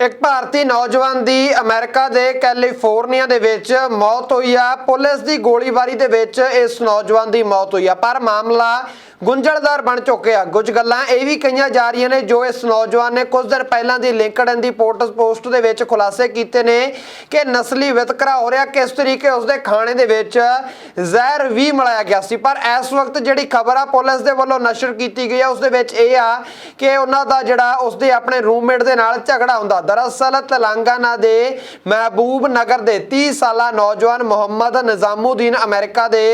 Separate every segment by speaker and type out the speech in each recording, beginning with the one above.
Speaker 1: ਇੱਕ ਭਾਰਤੀ ਨੌਜਵਾਨ ਦੀ ਅਮਰੀਕਾ ਦੇ ਕੈਲੀਫੋਰਨੀਆ ਦੇ ਵਿੱਚ ਮੌਤ ਹੋਈ ਆ। ਪੁਲਿਸ ਦੀ ਗੋਲੀਬਾਰੀ ਦੇ ਵਿੱਚ ਇਸ ਨੌਜਵਾਨ ਦੀ ਮੌਤ ਹੋਈ ਆ। ਪਰ ਮਾਮਲਾ ਗੁੰਝਲਦਾਰ ਬਣ ਚੁੱਕਿਆ ਕੁਝ ਗੱਲਾਂ ਇਹ ਵੀ ਕਹੀਆਂ ਜਾ ਰਹੀਆਂ ਨੇ, ਜੋ ਇਸ ਨੌਜਵਾਨ ਨੇ ਕੁਝ ਦਿਨ ਪਹਿਲਾਂ ਦੀ ਲਿੰਕਡਇਨ ਦੀ ਪੋਸਟ ਪੋਸਟ ਦੇ ਵਿੱਚ ਖੁਲਾਸੇ ਕੀਤੇ ਨੇ ਕਿ ਨਸਲੀ ਵਿਤਕਰਾ ਹੋ ਰਿਹਾ, ਕਿਸ ਤਰੀਕੇ ਉਸਦੇ ਖਾਣੇ ਦੇ ਵਿੱਚ ਜ਼ਹਿਰ ਵੀ ਮਿਲਾਇਆ ਗਿਆ ਸੀ। ਪਰ ਇਸ ਵਕਤ ਜਿਹੜੀ ਖਬਰ ਆ, ਪੁਲਿਸ ਦੇ ਵੱਲੋਂ ਨਸ਼ਰ ਕੀਤੀ ਗਈ ਆ। ਉਸ ਦੇ ਵਿੱਚ ਇਹ ਆ ਕਿ ਉਹਨਾਂ ਦਾ ਜਿਹੜਾ ਉਸਦੇ ਆਪਣੇ ਰੂਮਮੇਟ ਦੇ ਨਾਲ ਝਗੜਾ ਹੁੰਦਾ। ਦਰਅਸਲ ਤੇਲੰਗਾਨਾ ਦੇ ਮਹਿਬੂਬ ਨਗਰ ਦੇ 30 ਸਾਲਾ ਨੌਜਵਾਨ ਮੁਹੰਮਦ ਨਿਜ਼ਾਮੂਦੀਨ ਅਮਰੀਕਾ ਦੇ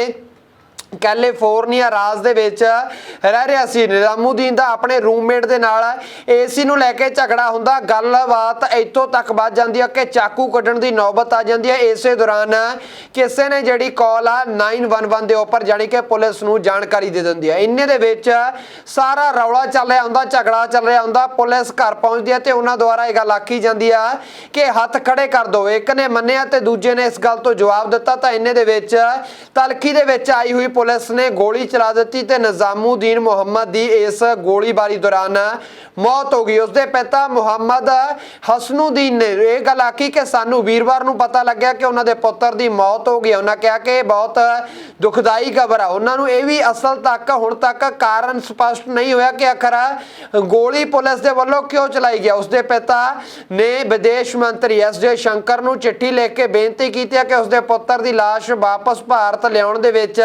Speaker 1: ਕੈਲੀਫੋਰਨੀਆ ਰਾਜ ਦੇ ਵਿੱਚ ਰਹਿ ਰਿਹਾ ਸੀ। ਨਿਜ਼ਾਮੂਦੀਨ ਦਾ ਆਪਣੇ ਰੂਮਮੇਟ ਦੇ ਨਾਲ ਏਸੀ ਨੂੰ ਲੈ ਕੇ ਝਗੜਾ ਹੁੰਦਾ, ਗੱਲਬਾਤ ਇੱਥੋਂ ਤੱਕ ਵੱਧ ਜਾਂਦੀ ਹੈ ਕਿ ਚਾਕੂ ਕੱਢਣ ਦੀ ਨੌਬਤ ਆ ਜਾਂਦੀ ਹੈ ਇਸੇ ਦੌਰਾਨ ਕਿਸੇ ਨੇ ਜਿਹੜੀ ਕਾਲ ਆ 911 ਦੇ ਉੱਪਰ ਜਾਣੀ ਕਿ ਪੁਲਿਸ ਨੂੰ ਜਾਣਕਾਰੀ ਦੇ ਦਿੰਦੀ ਹੈ ਇੰਨੇ ਦੇ ਵਿੱਚ ਸਾਰਾ ਰੌਲਾ ਚੱਲ ਰਿਹਾ ਹੁੰਦਾ, ਝਗੜਾ ਚੱਲ ਰਿਹਾ ਹੁੰਦਾ, ਪੁਲਿਸ ਘਰ ਪਹੁੰਚਦੀ ਹੈ ਤੇ ਉਹਨਾਂ ਦੁਆਰਾ ਇਹ ਗੱਲ ਆਖੀ ਜਾਂਦੀ ਆ ਕਿ ਹੱਥ ਖੜੇ ਕਰ ਦਿਓ ਇੱਕ ਨੇ ਮੰਨਿਆ ਤੇ ਦੂਜੇ ਨੇ ਇਸ ਗੱਲ ਤੋਂ ਜਵਾਬ ਦਿੱਤਾ। ਤਾਂ ਇੰਨੇ ਦੇ ਵਿੱਚ ਤਲਖੀ ਦੇ ਵਿੱਚ ਆਈ ਹੋਈ ਪੁਲਿਸ ਨੇ ਗੋਲੀ ਚਲਾ ਦਿੱਤੀ ਤੇ ਨਿਜ਼ਾਮੂਦੀਨ ਮੁਹੰਮਦ ਦੀ ਇਸ ਗੋਲੀਬਾਰੀ ਦੌਰਾਨ ਮੌਤ ਹੋ ਗਈ। ਉਸਦੇ ਪਿਤਾ ਮੁਹੰਮਦ ਹਸਨੂਦੀਨ ਨੇ ਇਹ ਗੱਲ ਆਖੀ ਕਿ ਸਾਨੂੰ ਵੀਰਵਾਰ ਨੂੰ ਪਤਾ ਲੱਗਿਆ ਕਿ ਉਹਨਾਂ ਦੇ ਪੁੱਤਰ ਦੀ ਮੌਤ ਹੋ ਗਈ। ਉਹਨਾਂ ਕਿਹਾ ਕਿ ਇਹ ਬਹੁਤ ਦੁਖਦਾਈ ਖਬਰ ਆ। ਉਹਨਾਂ ਨੂੰ ਇਹ ਵੀ ਅਸਲ ਤੱਕ, ਹੁਣ ਤੱਕ ਕਾਰਨ ਸਪਸ਼ਟ ਨਹੀਂ ਹੋਇਆ ਕਿ ਆਖਰ ਗੋਲੀ ਪੁਲਿਸ ਦੇ ਵੱਲੋਂ ਕਿਉਂ ਚਲਾਈ ਗਿਆ ਉਸਦੇ ਪਿਤਾ ਨੇ ਵਿਦੇਸ਼ ਮੰਤਰੀ ਐਸ ਜੇ ਸ਼ੰਕਰ ਨੂੰ ਚਿੱਠੀ ਲਿਖ ਕੇ ਬੇਨਤੀ ਕੀਤੀ ਹੈ ਕਿ ਉਸਦੇ ਪੁੱਤਰ ਦੀ ਲਾਸ਼ ਵਾਪਸ ਭਾਰਤ ਲਿਆਉਣ ਦੇ ਵਿੱਚ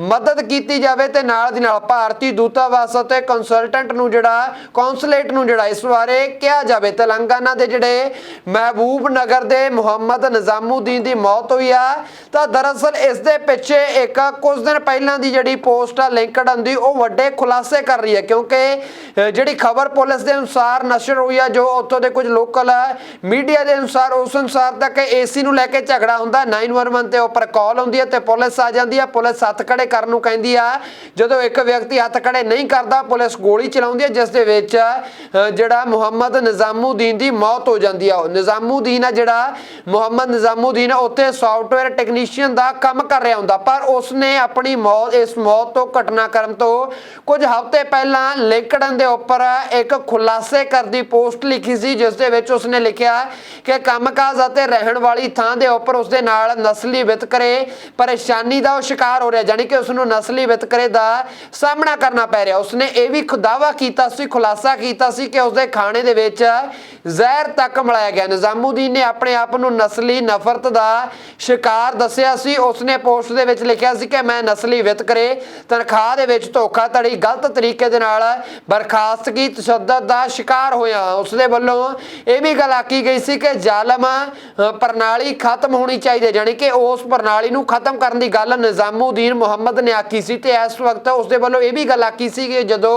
Speaker 1: ਮਦਦ ਕੀਤੀ ਜਾਵੇ ਤੇ ਨਾਲ ਦੀ ਨਾਲ ਭਾਰਤੀ ਦੂਤਾਵਾਸ ਅਤੇ ਕੰਸਲਟੈਂਟ ਨੂੰ ਜਿਹੜਾ ਕੌਂਸੂਲੇਟ ਨੂੰ ਜਿਹੜਾ ਇਸ ਬਾਰੇ ਕਿਹਾ ਜਾਵੇ। ਤੇਲੰਗਾਨਾ ਦੇ ਜਿਹੜੇ ਮਹਿਬੂਬ ਨਗਰ ਦੇ ਮੁਹੰਮਦ ਨਿਜ਼ਾਮੂਦੀਨ ਦੀ ਮੌਤ ਹੋਈ ਆ, ਤਾਂ ਦਰਅਸਲ ਇਸ ਦੇ ਪਿੱਛੇ ਇੱਕ ਕੁਝ ਦਿਨ ਪਹਿਲਾਂ ਦੀ ਜਿਹੜੀ ਪੋਸਟ ਆ ਲਿੰਕਡਨ ਦੀ, ਉਹ ਵੱਡੇ ਖੁਲਾਸੇ ਕਰ ਰਹੀ ਹੈ। ਕਿਉਂਕਿ ਜਿਹੜੀ ਖਬਰ ਪੁਲਿਸ ਦੇ ਅਨੁਸਾਰ ਨਸ਼ਰ ਹੋਈ ਆ, ਜੋ ਉੱਥੋਂ ਦੇ ਕੁਝ ਲੋਕਲ ਮੀਡੀਆ ਦੇ ਅਨੁਸਾਰ, ਉਸ ਅਨੁਸਾਰ ਤੱਕ ਏਸੀ ਨੂੰ ਲੈ ਕੇ ਝਗੜਾ ਹੁੰਦਾ। 911 ਤੇ ਉੱਪਰ ਕਾਲ ਆਉਂਦੀ ਹੈ ਤੇ ਪੁਲਿਸ ਆ ਜਾਂਦੀ ਹੈ। ਪੁਲਿਸ ਹੱਥ ਖੜੇ ਕਰਨ ਨੂੰ ਕਹਿੰਦੀ ਆ। ਜਦੋਂ ਇੱਕ ਵਿਅਕਤੀ ਹੱਥ ਖੜੇ ਨਹੀਂ ਕਰਦਾ, ਪੁਲਿਸ ਗੋਲੀ ਚਲਾਉਂਦੀ ਹੈ ਜਿਸ ਦੇ ਵਿੱਚ ਜਿਹੜਾ ਮੁਹੰਮਦ ਨਿਜ਼ਾਮੂਦੀਨ ਦੀ ਮੌਤ ਹੋ ਜਾਂਦੀ ਆ। ਨਿਜ਼ਾਮੂਦੀਨ ਆ ਜਿਹੜਾ ਮੁਹੰਮਦ ਨਿਜ਼ਾਮੂਦੀਨ ਉੱਥੇ ਸੌਫਟਵੇਅਰ ਟੈਕਨੀਸ਼ੀਅਨ ਦਾ ਕੰਮ ਕਰ ਰਿਹਾ ਹੁੰਦਾ। ਪਰ ਉਸਨੇ ਆਪਣੀ ਮੌਤ, ਇਸ ਮੌਤ ਤੋਂ ਘਟਨਾਕ੍ਰਮ ਤੋਂ ਕੁਝ ਹਫ਼ਤੇ ਪਹਿਲਾਂ ਲਿੰਕਡਨ ਦੇ ਉੱਪਰ ਇੱਕ ਖੁਲਾਸੇ ਕਰਦੀ ਪੋਸਟ ਲਿਖੀ ਸੀ, ਜਿਸ ਦੇ ਵਿੱਚ ਉਸਨੇ ਲਿਖਿਆ ਕਿ ਕੰਮਕਾਜ ਅਤੇ ਰਹਿਣ ਵਾਲੀ ਥਾਂ ਦੇ ਉੱਪਰ ਉਸਦੇ ਨਾਲ ਨਸਲੀ ਵਿਤਕਰੇ ਪਰੇਸ਼ਾਨੀ ਦਾ ਉਹ ਸ਼ਿਕਾਰ ਹੋ ਰਿਹਾ। ਜਾਨੀ ਕਿ ਉਸ ਨੂੰ ਨਸਲੀ ਵਿਤਕਰੇ ਦਾ ਸਾਹਮਣਾ ਕਰਨਾ ਪੈ ਰਿਹਾ। ਉਸਨੇ ਇਹ ਵੀ ਦਾਵਾ ਕੀਤਾ ਸੀ, ਖੁਲਾਸਾ ਕੀਤਾ ਸੀ ਕਿ ਉਸਦੇ ਖਾਣੇ ਦੇ ਵਿੱਚ ਜ਼ਹਿਰ ਤੱਕ ਮਿਲਾਇਆ ਗਿਆ। ਨਿਜ਼ਾਮੂਦੀਨ ਨੇ ਆਪਣੇ ਆਪ ਨੂੰ ਨਸਲੀ ਨਫ਼ਰਤ ਦਾ ਸ਼ਿਕਾਰ ਦੱਸਿਆ ਸੀ। ਉਸਨੇ ਪੋਸਟ ਦੇ ਵਿੱਚ ਲਿਖਿਆ ਸੀ ਕਿ ਮੈਂ ਨਸਲੀ ਵਿਤਕਰੇ ਤਨਖਾਹ ਦੇ ਵਿੱਚ ਧੋਖਾਧੜੀ ਗਲਤ ਤਰੀਕੇ ਦੇ ਨਾਲ ਬਰਖਾਸਤਗੀ ਤਸ਼ੱਦਦ ਦਾ ਸ਼ਿਕਾਰ ਹੋਇਆ। ਉਸਦੇ ਵੱਲੋਂ ਇਹ ਵੀ ਗੱਲ ਆਕੀ ਗਈ ਸੀ ਕਿ ਜ਼ਾਲਮ ਪ੍ਰਣਾਲੀ ਖਤਮ ਹੋਣੀ ਚਾਹੀਦੀ ਹੈ। ਜਾਣੀ ਕਿ ਉਸ ਪ੍ਰਣਾਲੀ ਨੂੰ ਖਤਮ ਕਰਨ ਦੀ ਗੱਲ ਨਿਜ਼ਾਮੂਦੀਨ ਮੁਹੰਮਦ ਨੇ ਆਖੀ ਸੀ ਤੇ ਇਸ ਵਕਤ ਉਸਦੇ ਵੱਲੋਂ ਇਹ ਵੀ ਗੱਲ ਆਖੀ ਸੀ ਕਿ ਜਦੋਂ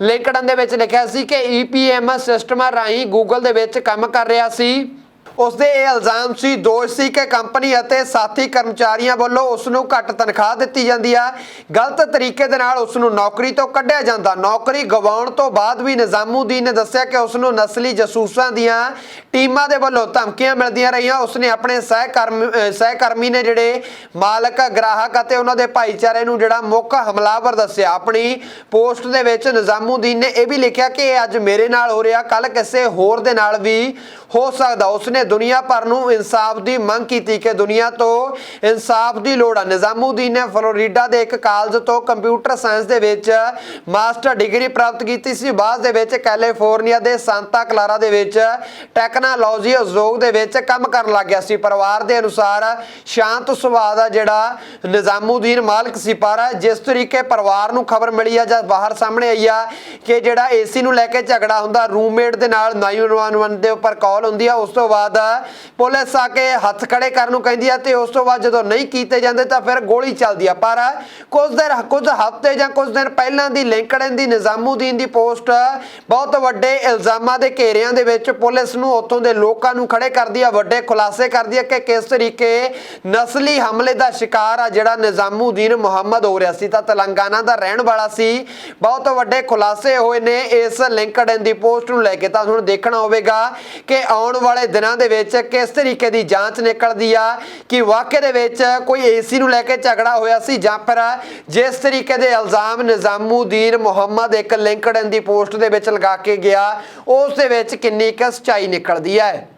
Speaker 1: ਲਿੰਕਡਨ ਦੇ ਵਿੱਚ ਲਿਖਿਆ ਸੀ ਕਿ EPM ਸਿਸਟਮਾਂ ਰਾਹੀਂ ਗੂਗਲ ਦੇ ਵਿੱਚ ਕੰਮ ਕਰ ਰਿਹਾ ਸੀ। ਉਸ ਦੇ ਇਹ ਇਲਜ਼ਾਮ ਸੀ, ਦੋਸ਼ ਸੀ ਕਿ ਕੰਪਨੀ ਅਤੇ ਸਾਥੀ ਕਰਮਚਾਰੀਆਂ ਵੱਲੋਂ ਉਸ ਨੂੰ ਘੱਟ ਤਨਖਾਹ ਦਿੱਤੀ ਜਾਂਦੀ ਆ। ਗਲਤ ਤਰੀਕੇ ਦੇ ਨਾਲ ਉਸ ਨੂੰ ਨੌਕਰੀ ਤੋਂ ਕੱਢਿਆ ਜਾਂਦਾ। ਨੌਕਰੀ ਗਵਾਉਣ ਤੋਂ ਬਾਅਦ ਵੀ ਨਿਜ਼ਾਮੂਦੀਨ ਨੇ ਦੱਸਿਆ ਕਿ ਉਸ ਨੂੰ ਨਸਲੀ ਜਸੂਸਾਂ ਦੀਆਂ ਟੀਮਾਂ ਦੇ ਵੱਲੋਂ ਧਮਕੀਆਂ ਮਿਲਦੀਆਂ ਰਹੀਆਂ। ਉਸ ਨੇ ਆਪਣੇ ਸਹਿਕਰਮ ਅਹ ਸਹਿਕਰਮੀ ਨੇ ਜਿਹੜੇ ਮਾਲਕ, ਗ੍ਰਾਹਕ ਅਤੇ ਉਹਨਾਂ ਦੇ ਭਾਈਚਾਰੇ ਨੂੰ ਜਿਹੜਾ ਮੁੱਖ ਹਮਲਾਵਰ ਦੱਸਿਆ। ਆਪਣੀ ਪੋਸਟ ਦੇ ਵਿੱਚ ਨਿਜ਼ਾਮੂਦੀਨ ਨੇ ਇਹ ਵੀ ਲਿਖਿਆ ਕਿ ਇਹ ਅੱਜ ਮੇਰੇ ਨਾਲ ਹੋ ਰਿਹਾ ਕੱਲ ਕਿਸੇ ਹੋਰ ਦੇ ਨਾਲ ਵੀ ਹੋ ਸਕਦਾ। ਉਸਨੇ ਦੁਨੀਆ ਭਰ ਨੂੰ ਇਨਸਾਫ ਦੀ ਮੰਗ ਕੀਤੀ ਕਿ ਦੁਨੀਆ ਤੋਂ ਇਨਸਾਫ ਦੀ ਲੋੜ ਆ। ਨਿਜ਼ਾਮੂਦੀਨ ਨੇ ਫਲੋਰੀਡਾ ਦੇ ਇੱਕ ਕਾਲਜ ਤੋਂ ਕੰਪਿਊਟਰ ਸਾਇੰਸ ਦੇ ਵਿੱਚ ਮਾਸਟਰ ਡਿਗਰੀ ਪ੍ਰਾਪਤ ਕੀਤੀ ਸੀ। ਬਾਅਦ ਦੇ ਵਿੱਚ ਕੈਲੀਫੋਰਨੀਆ ਦੇ ਸੰਤਾ ਕਲਾਰਾ ਦੇ ਵਿੱਚ ਟੈਕਨੋਲੋਜੀ ਉਦਯੋਗ ਦੇ ਵਿੱਚ ਕੰਮ ਕਰਨ ਲੱਗ ਗਿਆ ਸੀ। ਪਰਿਵਾਰ ਦੇ ਅਨੁਸਾਰ ਸ਼ਾਂਤ ਸੁਭਾਅ ਦਾ ਜਿਹੜਾ ਨਿਜ਼ਾਮੂਦੀਨ ਮਾਲਕ ਸੀ, ਪਰ ਜਿਸ ਤਰੀਕੇ ਪਰਿਵਾਰ ਨੂੰ ਖਬਰ ਮਿਲੀ ਆ ਜਾਂ ਬਾਹਰ ਸਾਹਮਣੇ ਆਈ ਆ ਕਿ ਜਿਹੜਾ ਏਸੀ ਨੂੰ ਲੈ ਕੇ ਝਗੜਾ ਹੁੰਦਾ, ਰੂਮਮੇਟ ਦੇ ਨਾਲ 911 ਦੇ ਉੱਪਰ ਕਾਲ ਹੁੰਦੀ ਆ, ਉਸ ਤੋਂ ਬਾਅਦ ਪੁਲਿਸ ਆ ਕੇ ਹੱਥ ਖੜੇ ਕਰਨ ਨੂੰ ਕਹਿੰਦੀ ਆ ਤੇ ਉਸ ਤੋਂ ਬਾਅਦ ਜਦੋਂ ਨਹੀਂ ਕੀਤੇ ਜਾਂਦੇ ਤਾਂ ਫਿਰ ਗੋਲੀ ਚੱਲਦੀ ਆ। ਪਰ ਕੁਝ ਦਿਨ ਕੁਝ ਹਫ਼ਤੇ ਜਾਂ ਕੁਝ ਦਿਨ ਪਹਿਲਾਂ ਦੀ ਲਿੰਕਡਇਨ ਦੀ ਨਿਜ਼ਾਮੂਦੀਨ ਦੀ ਪੋਸਟ ਬਹੁਤ ਵੱਡੇ ਇਲਜ਼ਾਮਾਂ ਦੇ ਘੇਰਿਆਂ ਦੇ ਵਿੱਚ ਪੁਲਿਸ ਨੂੰ ਉੱਥੋਂ ਦੇ ਲੋਕਾਂ ਨੂੰ ਖੜੇ ਕਰਦੀ ਆ, ਵੱਡੇ ਖੁਲਾਸੇ ਕਰਦੀ ਆ ਕਿ ਕਿਸ ਤਰੀਕੇ ਨਸਲੀ ਹਮਲੇ ਦਾ ਸ਼ਿਕਾਰ ਆ ਜਿਹੜਾ ਨਿਜ਼ਾਮੂਦੀਨ ਮੁਹੰਮਦ ਹੋ ਰਿਹਾ ਸੀ। ਤਾਂ ਤੇਲੰਗਾਨਾ ਦਾ ਰਹਿਣ ਵਾਲਾ ਸੀ। ਬਹੁਤ ਵੱਡੇ ਖੁਲਾਸੇ ਹੋਏ ਨੇ ਇਸ ਲਿੰਕਡਇਨ ਦੀ ਪੋਸਟ ਨੂੰ ਲੈ ਕੇ। ਤਾਂ ਹੁਣ ਦੇਖਣਾ ਹੋਵੇਗਾ ਕਿ ਆਉਣ ਵਾਲੇ ਦਿਨਾਂ ਦੇ ਵਿੱਚ ਕਿਸ ਤਰੀਕੇ ਦੀ ਜਾਂਚ ਨਿਕਲਦੀ ਆ? ਕਿ ਵਾਕਿਆ ਦੇ ਵਿੱਚ ਕੋਈ ਏਸੀ ਨੂੰ ਲੈ ਕੇ ਝਗੜਾ ਹੋਇਆ ਸੀ ਜਾਂ ਫਿਰ ਜਿਸ ਤਰੀਕੇ ਦੇ ਇਲਜ਼ਾਮ ਨਿਜ਼ਾਮੂਦੀਨ ਮੁਹੰਮਦ ਇੱਕ ਲਿੰਕਡਨ ਦੀ ਪੋਸਟ ਦੇ ਵਿੱਚ ਲਗਾ ਕੇ ਗਿਆ, ਉਸ ਦੇ ਵਿੱਚ ਕਿੰਨੀ ਕੁ ਸੱਚਾਈ ਨਿਕਲਦੀ ਹੈ?